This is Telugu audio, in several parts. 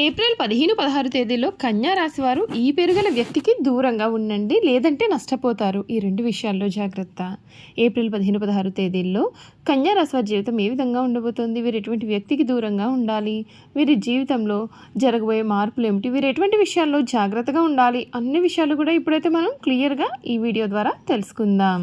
ఏప్రిల్ పదిహేను పదహారు తేదీలో కన్యా రాశివారు ఈ పెరుగల వ్యక్తికి దూరంగా ఉండండి లేదంటే నష్టపోతారు. ఈ రెండు విషయాల్లో జాగ్రత్త. ఏప్రిల్ పదిహేను పదహారు తేదీల్లో కన్యా రాశి వారి జీవితం ఏ విధంగా ఉండబోతోంది? వీరు ఎటువంటి వ్యక్తికి దూరంగా ఉండాలి? వీరి జీవితంలో జరగబోయే మార్పులు ఏమిటి? వీరు ఎటువంటి విషయాల్లో జాగ్రత్తగా ఉండాలి? అన్ని విషయాలు కూడా ఇప్పుడైతే మనం క్లియర్గా ఈ వీడియో ద్వారా తెలుసుకుందాం.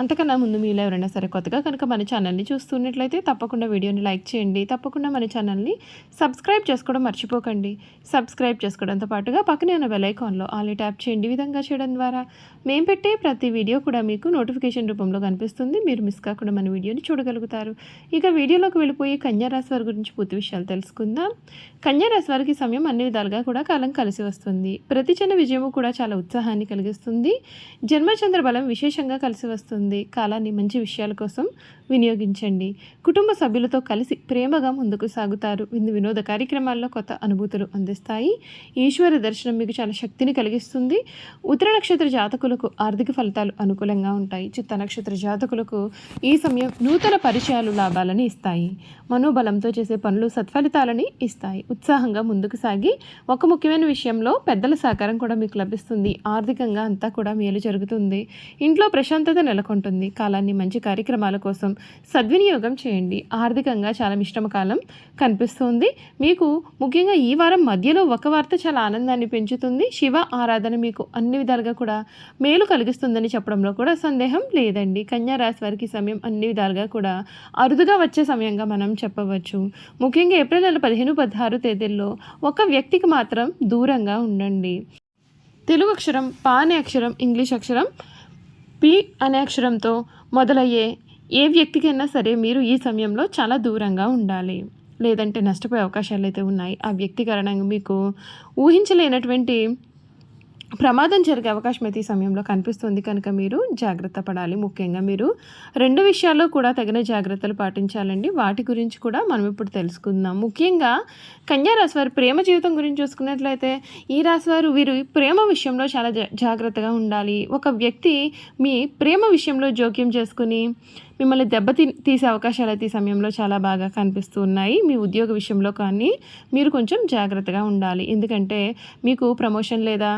అంతకన్నా ముందు మీలో ఎవరైనా సరే కొత్తగా కనుక మన ఛానల్ని చూస్తున్నట్లయితే తప్పకుండా వీడియోని లైక్ చేయండి. తప్పకుండా మన ఛానల్ని సబ్స్క్రైబ్ చేసుకోవడం మర్చిపోకండి. సబ్స్క్రైబ్ చేసుకోవడంతో పాటుగా పక్కనే ఉన్న బెలైకాన్లో ఆల్ ట్యాప్ చేయండి. విధంగా చేయడం ద్వారా మేము పెట్టే ప్రతి వీడియో కూడా మీకు నోటిఫికేషన్ రూపంలో కనిపిస్తుంది. మీరు మిస్ కాకుండా మన వీడియోని చూడగలుగుతారు. ఇక వీడియోలోకి వెళ్ళిపోయి కన్యారాశి వారి గురించి పూర్తి విషయాలు తెలుసుకుందాం. కన్యారాశి వారికి సమయం అన్ని విధాలుగా కూడా కాలం కలిసి వస్తుంది. ప్రతి చిన్న విజయము కూడా చాలా ఉత్సాహాన్ని కలిగిస్తుంది. జన్మచంద్ర బలం విశేషంగా కలిసి వస్తుంది. కాలాన్ని మంచి విషయాల కోసం వినియోగించండి. కుటుంబ సభ్యులతో కలిసి ప్రేమగా ముందుకు సాగుతారు. విందు వినోద కార్యక్రమాల్లో కొత్త అనుభూతులు అందిస్తాయి. ఈశ్వర దర్శనం మీకు చాలా శక్తిని కలిగిస్తుంది. ఉత్తర నక్షత్ర జాతకులకు ఆర్థిక ఫలితాలు అనుకూలంగా ఉంటాయి. చిత్త నక్షత్ర జాతకులకు ఈ సమయం నూతన పరిచయాలు లాభాలని ఇస్తాయి. మనోబలంతో చేసే పనులు సత్ఫలితాలని ఇస్తాయి. ఉత్సాహంగా ముందుకు సాగి ఒక ముఖ్యమైన విషయంలో పెద్దల సహకారం కూడా మీకు లభిస్తుంది. ఆర్థికంగా అంతా కూడా మేలు జరుగుతుంది. ఇంట్లో ప్రశాంతత నెలకొంటుంది. కాలాన్ని మంచి కార్యక్రమాల కోసం సద్వినియోగం చేయండి. ఆర్థికంగా చాలా మిశ్రమ కాలం కనిపిస్తుంది. మీకు ముఖ్యంగా ఈ వారం మధ్యలో ఒక వార్త చాలా ఆనందాన్ని పెంచుతుంది. శివ ఆరాధన మీకు అన్ని విధాలుగా కూడా మేలు కలిగిస్తుందని చెప్పడంలో కూడా సందేహం లేదండి. కన్యా రాశి వారికి సమయం అన్ని విధాలుగా కూడా అరుదుగా వచ్చే సమయంగా మనం చెప్పవచ్చు. ముఖ్యంగా ఏప్రిల్ నెల పదిహేను పదహారు తేదీల్లో ఒక వ్యక్తికి మాత్రం దూరంగా ఉండండి. తెలుగు అక్షరం పానే అక్షరం ఇంగ్లీష్ అక్షరం పి అనే అక్షరంతో మొదలయ్యే ఏ వ్యక్తికైనా సరే మీరు ఈ సమయంలో చాలా దూరంగా ఉండాలి. లేదంటే నష్టపోయే అవకాశాలు అయితే ఉన్నాయి. ఆ వ్యక్తి కారణంగా మీకు ఊహించలేనటువంటి ప్రమాదం జరిగే అవకాశం అయితే ఈ సమయంలో కనిపిస్తుంది కనుక మీరు జాగ్రత్త పడాలి. ముఖ్యంగా మీరు రెండు విషయాల్లో కూడా తగిన జాగ్రత్తలు పాటించాలండి. వాటి గురించి కూడా మనం ఇప్పుడు తెలుసుకుందాం. ముఖ్యంగా కన్యా రాశి వారి ప్రేమ జీవితం గురించి చూసుకున్నట్లయితే ఈ రాశి వారు వీరు ప్రేమ విషయంలో చాలా జా- జాగ్రత్తగా ఉండాలి. ఒక వ్యక్తి మీ ప్రేమ విషయంలో జోక్యం చేసుకుని మిమ్మల్ని దెబ్బతీ తీసే అవకాశాలు అయితే ఈ సమయంలో చాలా బాగా కనిపిస్తూ ఉన్నాయి. మీ ఉద్యోగ విషయంలో కానీ మీరు కొంచెం జాగ్రత్తగా ఉండాలి. ఎందుకంటే మీకు ప్రమోషన్ లేదా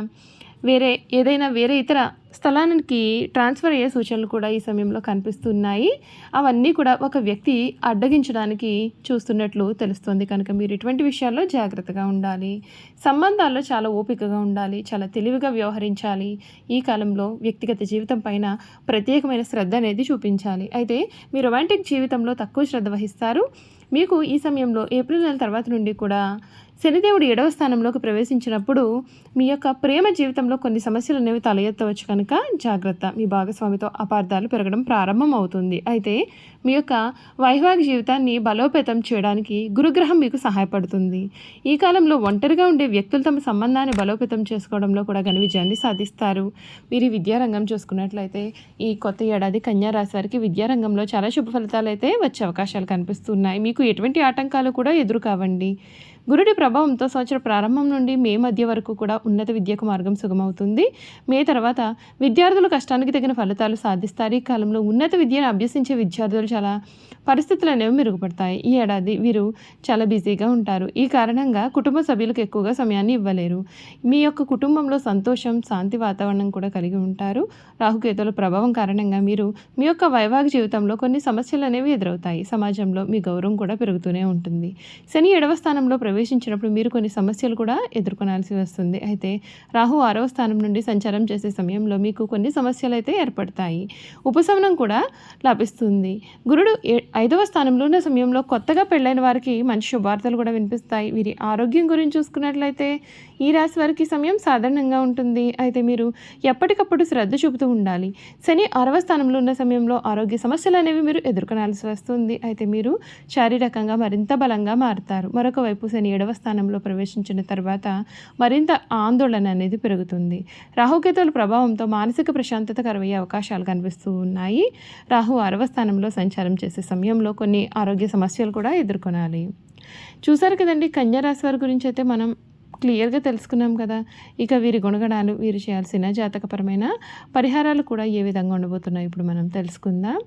వేరే ఏదైనా వేరే ఇతర స్థలానికి ట్రాన్స్ఫర్ అయ్యే సూచనలు కూడా ఈ సమయంలో కనిపిస్తున్నాయి. అవన్నీ కూడా ఒక వ్యక్తి అడ్డగించడానికి చూస్తున్నట్లు తెలుస్తుంది. కనుక మీరు ఇటువంటి విషయాల్లో జాగ్రత్తగా ఉండాలి. సంబంధాల్లో చాలా ఓపికగా ఉండాలి. చాలా తెలివిగా వ్యవహరించాలి. ఈ కాలంలో వ్యక్తిగత జీవితం పైన ప్రత్యేకమైన శ్రద్ధ అనేది చూపించాలి. అయితే మీ రొమాంటిక్ జీవితంలో తక్కువ శ్రద్ధ వహిస్తారు. మీకు ఈ సమయంలో ఏప్రిల్ నెల తర్వాత నుండి కూడా శనిదేవుడు ఏడవ స్థానంలోకి ప్రవేశించినప్పుడు మీ యొక్క ప్రేమ జీవితంలో కొన్ని సమస్యలు అనేవి తల ఎత్తవచ్చు కనుక జాగ్రత్త. మీ భాగస్వామితో అపార్థాలు పెరగడం ప్రారంభం అవుతుంది అయితే మీ యొక్క వైవాహిక జీవితాన్ని బలోపేతం చేయడానికి గురుగ్రహం మీకు సహాయపడుతుంది. ఈ కాలంలో ఒంటరిగా ఉండే వ్యక్తులు తమ సంబంధాన్ని బలోపేతం చేసుకోవడంలో కూడా ఘన విజయాన్ని సాధిస్తారు. మీరు విద్యారంగం చూసుకున్నట్లయితే ఈ కొత్త ఏడాది కన్యా రాశి వారికి విద్యారంగంలో చాలా శుభ ఫలితాలు అయితే వచ్చే అవకాశాలు కనిపిస్తున్నాయి. మీకు ఎటువంటి ఆటంకాలు కూడా ఎదురు కావండి గురుడి ప్రభావంతో సంవత్సర ప్రారంభం నుండి మే మధ్య వరకు కూడా ఉన్నత విద్యకు మార్గం సుగమవుతుంది. మే తర్వాత విద్యార్థులు కష్టానికి తగిన ఫలితాలు సాధిస్తారు. ఈ కాలంలో ఉన్నత విద్యను అభ్యసించే విద్యార్థులు చాలా పరిస్థితులు అనేవి మెరుగుపడతాయి. ఈ ఏడాది వీరు చాలా బిజీగా ఉంటారు. ఈ కారణంగా కుటుంబ సభ్యులకు ఎక్కువగా సమయాన్ని ఇవ్వలేరు. మీ యొక్క కుటుంబంలో సంతోషం శాంతి వాతావరణం కూడా కలిగి ఉంటారు. రాహుకేతుల ప్రభావం కారణంగా మీరు మీ యొక్క వైవాహిక జీవితంలో కొన్ని సమస్యలు అనేవి ఎదురవుతాయి. సమాజంలో మీ గౌరవం కూడా పెరుగుతూనే ఉంటుంది. శని ఏడవ స్థానంలో ప్రవేశించినప్పుడు మీరు కొన్ని సమస్యలు కూడా ఎదుర్కొనాల్సి వస్తుంది. అయితే రాహు ఆరవ స్థానం నుండి సంచారం చేసే సమయంలో మీకు కొన్ని సమస్యలు అయితే ఏర్పడతాయి. ఉపశమనం కూడా లభిస్తుంది. గురుడు ఏ- ఐదవ స్థానంలో ఉన్న సమయంలో కొత్తగా పెళ్ళైన వారికి మంచి శుభార్తలు కూడా వినిపిస్తాయి. వీరి ఆరోగ్యం గురించి చూసుకున్నట్లయితే ఈ రాశి వారికి సమయం సాధారణంగా ఉంటుంది. అయితే మీరు ఎప్పటికప్పుడు శ్రద్ధ చూపుతూ ఉండాలి. శని ఆరవ స్థానంలో ఉన్న సమయంలో ఆరోగ్య సమస్యలు అనేవి మీరు ఎదుర్కొనాల్సి వస్తుంది. అయితే మీరు శారీరకంగా మరింత బలంగా మారుతారు. మరొక వైపు శని ఏడవ స్థానంలో ప్రవేశించిన తర్వాత మరింత ఆందోళన అనేది పెరుగుతుంది. రాహుకేతువుల ప్రభావంతో మానసిక ప్రశాంతత కరువయ్యే అవకాశాలు కనిపిస్తూ ఉన్నాయి. రాహు ఆరవ స్థానంలో సంచారం చేసే సమయంలో కొన్ని ఆరోగ్య సమస్యలు కూడా ఎదుర్కొనాలి. చూసారు కదండి కన్యా రాశి వారి గురించి అయితే మనం క్లియర్గా తెలుసుకున్నాం కదా. ఇక వీరి గుణగణాలు వీరు చేయాల్సిన జాతకపరమైన పరిహారాలు కూడా ఏ విధంగా ఉండబోతున్నాయి ఇప్పుడు మనం తెలుసుకుందాం.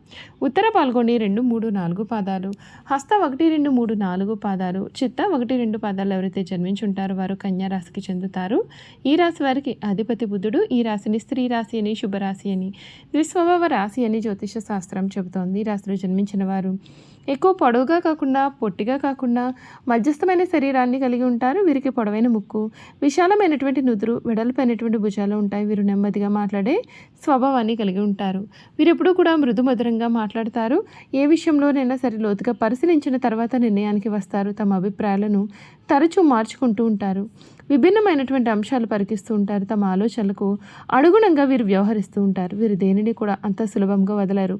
ఉత్తర పాల్గొని రెండు మూడు నాలుగు పాదాలు. హస్త ఒకటి రెండు మూడు నాలుగు పాదాలు. చిత్త ఒకటి రెండు పాదాలు ఎవరైతే జన్మించి ఉంటారో వారు కన్యారాశికి చెందుతారు. ఈ రాశి వారికి అధిపతి బుద్ధుడు ఈ రాశిని స్త్రీ రాశి అని శుభరాశి అని విశ్వభవ రాశి అని జ్యోతిష శాస్త్రం చెబుతోంది. ఈ రాశిలో జన్మించిన వారు ఎక్కువ పొడవుగా కాకుండా పొట్టిగా కాకుండా మధ్యస్థమైన శరీరాన్ని కలిగి ఉంటారు. వీరికి పొడవైన ముక్కు విశాలమైనటువంటి నుదురు వెడల్పైనటువంటి భుజాలు ఉంటాయి. వీరు నెమ్మదిగా మాట్లాడే స్వభావాన్ని కలిగి ఉంటారు. వీరు ఎప్పుడూ కూడా మృదు మధురంగా మాట్లాడతారు. ఏ విషయంలోనైనా సరే లోతుగా పరిశీలించిన తర్వాత నిర్ణయానికి వస్తారు. తమ అభిప్రాయాలను తరచూ మార్చుకుంటూ ఉంటారు. విభిన్నమైనటువంటి అంశాలు పరికిస్తూ ఉంటారు. తమ ఆలోచనలకు అనుగుణంగా వీరు వ్యవహరిస్తూ ఉంటారు. వీరు దేనిని కూడా అంత సులభంగా వదలరు.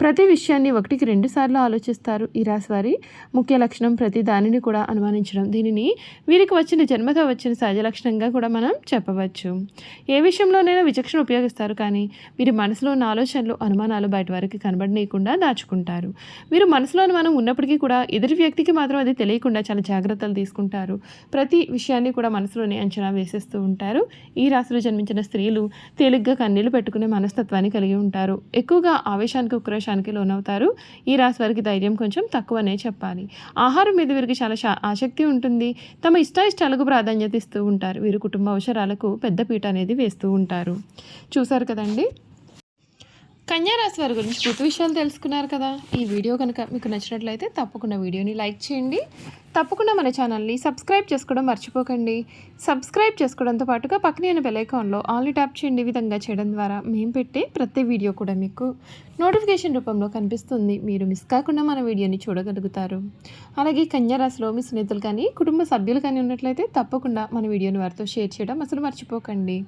ప్రతి విషయాన్ని ఒకటికి రెండు సార్లు ఆలోచిస్తారు. ఈ రాశి వారి ముఖ్య లక్షణం ప్రతి దానిని కూడా అనుమానించడం. దీనిని వీరికి వచ్చిన జన్మతో వచ్చిన సహజ లక్షణంగా కూడా మనం చెప్పవచ్చు. ఏ విషయంలోనైనా విచక్షణ ఉపయోగిస్తారు. కానీ వీరి మనసులో ఉన్న ఆలోచనలు అనుమానాలు బయట వారికి కనబడనీయకుండా దాచుకుంటారు. వీరు మనసులో మనం ఉన్నప్పటికీ కూడా ఎదుటి వ్యక్తికి మాత్రం అది తెలియకుండా చాలా జాగ్రత్తలు తీసుకుంటారు. ప్రతి విషయాన్ని కూడా మనసు మనసులోనే అంచనా వేసేస్తూ ఉంటారు. ఈ రాశిలో జన్మించిన స్త్రీలు తేలిగ్గా కన్నీళ్ళు పెట్టుకునే మనస్తత్వాన్ని కలిగి ఉంటారు. ఎక్కువగా ఆవేశానికి ఉక్రోషానికి లోనవుతారు. ఈ రాశి వారికి ధైర్యం కొంచెం తక్కువనే చెప్పాలి. ఆహారం మీద వీరికి చాలా ఆసక్తి ఉంటుంది. తమ ఇష్టాయిష్టాలకు ప్రాధాన్యత ఇస్తూ ఉంటారు. వీరు కుటుంబ అవసరాలకు పెద్ద పీట అనేది వేస్తూ ఉంటారు. చూసారు కదండి? కన్యారాశి వారి గురించి పూర్తి విషయాలు తెలుసుకున్నారు కదా. ఈ వీడియో కనుక మీకు నచ్చినట్లయితే తప్పకుండా వీడియోని లైక్ చేయండి. తప్పకుండా మన ఛానల్ని సబ్స్క్రైబ్ చేసుకోవడం మర్చిపోకండి. సబ్స్క్రైబ్ చేసుకోవడంతో పాటుగా పక్కనే ఉన్న బెల్ ఆన్లీ ట్యాప్ చేయండి. విధంగా చేయడం ద్వారా మేము పెట్టే ప్రతి వీడియో కూడా మీకు నోటిఫికేషన్ రూపంలో కనిపిస్తుంది. మీరు మిస్ కాకుండా మన వీడియోని చూడగలుగుతారు. అలాగే కన్యారాశిలో మీ స్నేహితులు కానీ కుటుంబ సభ్యులు కానీ ఉన్నట్లయితే తప్పకుండా మన వీడియోని వారితో షేర్ చేయడం అసలు మర్చిపోకండి.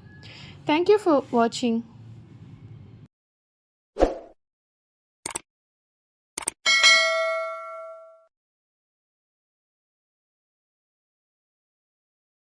Thank you for watching